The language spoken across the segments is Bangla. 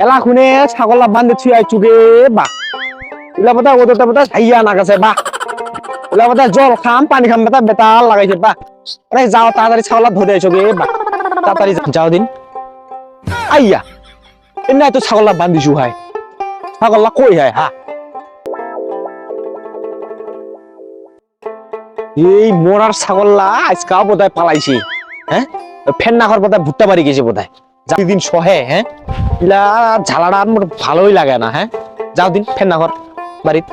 এলা খুনে ছাগল বান্ধে ইলা বতা ওদতে বতা ছাইয়া বতা জল খাম, পানি খাম বেতাল লাগাইছে আরে যাও, তাড়াতাড়ি ছাগল ধরে আইছো গে তাড়াতাড়ি যাও। দিন। আইয়া, এনে তো ছাগল বান্ধিছু হাই ছাগল কই হাই হা? এই মোরার ছাগল্লা আজকাও বোধহয় পালাইছে হ্যাঁ ফেন নাকর বোধহয় ভুট্টা বাড়ি গেছে বোধহয় দিন সহে হ্যাঁ ইলা ঝালাটা মোর ভালোই লাগে না হ্যাঁ? যাও দিন ফেন নাকর বাড়িত।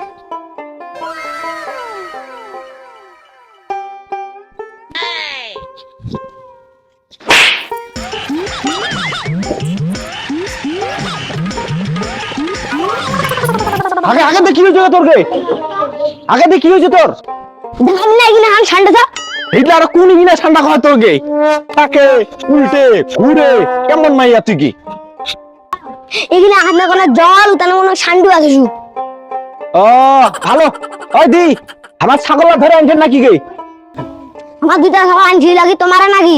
আগে আগে দেখি হয়েছে তোর গে আগে দেখি হয়েছে তোর? দেখাবি না এখানে হান ঠান্ডা এইটা আর কোন কিনা ঠান্ডা খাওয়া তোর গে তাকে উল্টে ঘুরে কেমন মাইয়া তুই কি? এখানে হাত কোনো জল তার মনে সান্ডু ও ভালো। ওই দি আমার ছাগল ধরে আনছেন নাকি গে? আমার দুটা সবাই আনছি লাগি তোমার নাকি?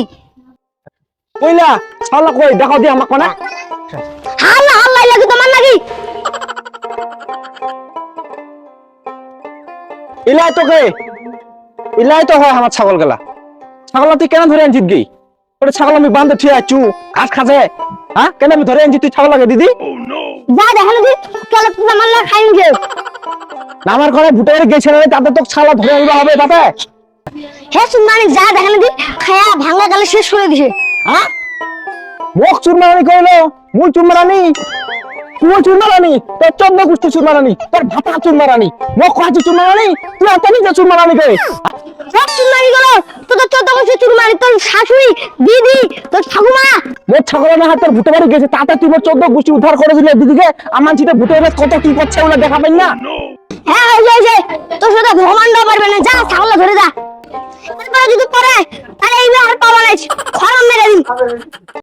কইলা ছাগল কই? দেখাও দি আমাকে না হাল্লা হাল্লাই লাগি তোমার নাকি? ইলাই তোকে ইলাই তো হয় আমার ছাগল গেলা ছাগল তুই কেন ধরে আনছিস গি? ওটা ছাগল আমি বান্ধে ঠিক আছু ঘাস খাজে হ্যাঁ কেন আমি ধরে আনছি? তুই ছাগল লাগে দিদি। যা দেখাল দি কেলে তুমি আমার না খাইন যে। আমার ঘরে গেছে না তাতে তো ছাগল ধরে আনবা হবে হে সুমানি যা দেখাল দি খায়া ভাঙা গালে শেষ করে দিছে হ্যাঁ মুখ চুরমারানি কইলো মুই চুরমারানি? তুই চুরমারানি? তোর চন্দ্র গুষ্টি চুরমারানি তোর ভাতা চুরমারানি মুখ কাছে চুরমারানি? তুই অত নিজে চুরমারানি কে সব চুরমানি গেল চোদ্দ বছর চুরমানি তোর শাশুড়ি দিদি তোর ঠাকুমা। মোট ছাগলের না তোর ভুটে বাড়ি গেছে তাতে তুই মোট চোদ্দ গুষ্টি উদ্ধার করে দিদিকে। আমার চিতে ভুটে বাড়ি কত কি করছে ওরা দেখা পাই না। হ্যাঁ হয়েছে হয়েছে তোর সাথে ভগবান পারবে না। যা ছাগল ধরে যা। এরপরে যদি পরে তাহলে এইবার আর পাবা নাই খরম মেরে দিন